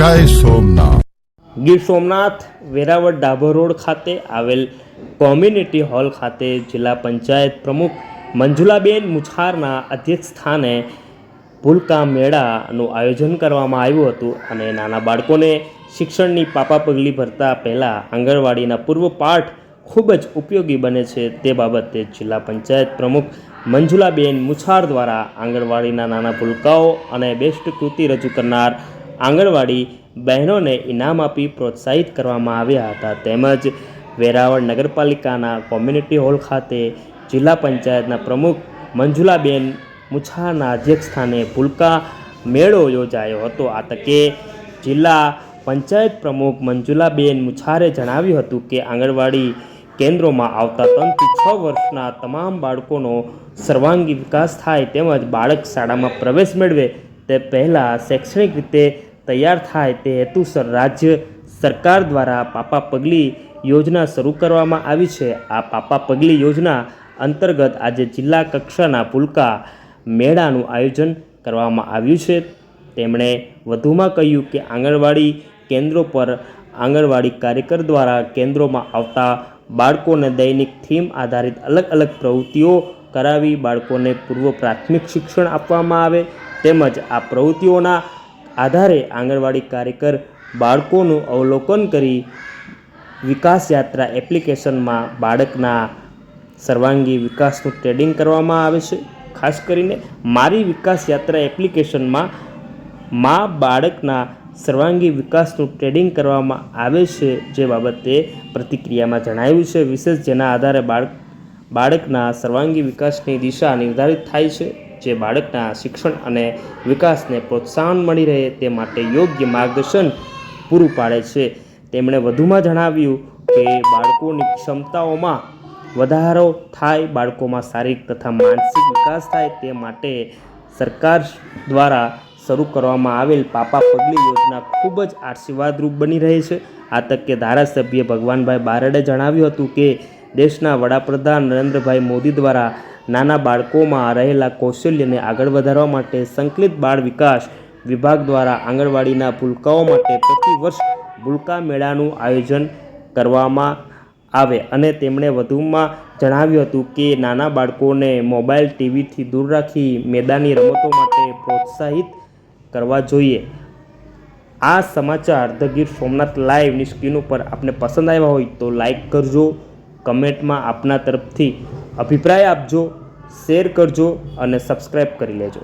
જય સોમનાથ. ગીર સોમનાથ, વેરાવળ ડાભર રોડ ખાતે આવેલ કોમ્યુનિટી હોલ ખાતે જિલ્લા પંચાયત પ્રમુખ મંજુલાબેન મુછારના અધ્યક્ષ સ્થાને ભૂલકા મેળાનું આયોજન કરવામાં આવ્યું હતું અને નાના બાળકોને શિક્ષણની પાપા પગલી ભરતા પહેલાં આંગણવાડીના પૂર્વ પાઠ ખૂબ જ ઉપયોગી બને છે તે બાબતે જિલ્લા પંચાયત પ્રમુખ મંજુલાબેન મુછાર દ્વારા આંગણવાડીના નાના ભૂલકાઓ અને બેસ્ટ કૃતિ રજૂ કરનાર આંગણવાડી બહેનોને ઇનામ આપી પ્રોત્સાહિત કરવામાં આવ્યા હતા. તેમજ વેરાવળ નગરપાલિકાના કોમ્યુનિટી હોલ ખાતે જિલ્લા પંચાયતના પ્રમુખ મંજુલાબેન મુછાના અધ્યક્ષસ્થાને ભૂલકા મેળો યોજાયો હતો. આ તકે જિલ્લા પંચાયત પ્રમુખ મંજુલાબેન મુછારે જણાવ્યું હતું કે, આંગણવાડી કેન્દ્રોમાં આવતા ત્રણથી છ વર્ષના તમામ બાળકોનો સર્વાંગી વિકાસ થાય તેમજ બાળક શાળામાં પ્રવેશ મેળવે તે પહેલાં શૈક્ષણિક રીતે તૈયાર થાય તે હેતુસર રાજ્ય સરકાર દ્વારા પાપા પગલી યોજના શરૂ કરવામાં આવી છે. આ પાપા પગલી યોજના અંતર્ગત આજે જિલ્લા કક્ષાના પુલકા મેળાનું આયોજન કરવામાં આવ્યું છે. તેમણે વધુમાં કહ્યું કે આંગણવાડી કેન્દ્રો પર આંગણવાડી કાર્યકર દ્વારા કેન્દ્રોમાં આવતા બાળકોને દૈનિક થીમ આધારિત અલગ અલગ પ્રવૃત્તિઓ કરાવી બાળકોને પૂર્વ પ્રાથમિક શિક્ષણ આપવામાં આવે તેમજ આ પ્રવૃત્તિઓના આધારે આંગણવાડી કાર્યકર બાળકોનું અવલોકન કરી વિકાસ યાત્રા એપ્લિકેશનમાં બાળકના સર્વાંગી વિકાસનું ટ્રેડિંગ કરવામાં આવે છે. ખાસ કરીને મારી વિકાસ યાત્રા એપ્લિકેશનમાં મા બાળકના સર્વાંગી વિકાસનું ટ્રેડિંગ કરવામાં આવે છે જે બાબતે પ્રતિક્રિયામાં જણાવ્યું છે. વિશેષ જેના આધારે બાળક, બાળકના સર્વાંગી વિકાસની દિશા નિર્ધારિત થાય છે. જે બાળકના શિક્ષણ અને વિકાસને પ્રોત્સાહન મળી રહે તે માટે યોગ્ય માર્ગદર્શન પૂરું પાડે છે. તેમણે વધુમાં જણાવ્યું કે, બાળકોની ક્ષમતાઓમાં વધારો થાય, બાળકોમાં શારીરિક તથા માનસિક વિકાસ થાય તે માટે સરકાર દ્વારા શરૂ કરવામાં આવેલ પાપા પગલી યોજના ખૂબ જ આશીર્વાદરૂપ બની રહી છે. આ તકે ધારાસભ્ય ભગવાનભાઈ બારડે જણાવ્યું હતું કે, દેશના વડાપ્રધાન નરેન્દ્રભાઈ મોદી દ્વારા નાના બાળકોમાં રહેલા કૌશલ્યને આગળ વધારવા માટે સંકલિત બાળ વિકાસ વિભાગ દ્વારા આંગણવાડીના ભૂલકાઓ માટે પ્રતિ વર્ષ ભૂલકા મેળાનું આયોજન કરવામાં આવે અને તેમણે વધુમાં જણાવ્યું હતું કે નાના બાળકોને મોબાઈલ ટીવીથી દૂર રાખી મેદાની રમતો માટે પ્રોત્સાહિત કરવા જોઈએ. આ સમાચાર ધ ગીર સોમનાથ લાઈવની સ્ક્રીન ઉપર આપને પસંદ આવ્યા હોય તો લાઈક કરજો, કમેન્ટમાં આપના તરફથી અભિપ્રાય આપજો. શેર કરજો અને સબસ્ક્રાઈબ કરી લેજો.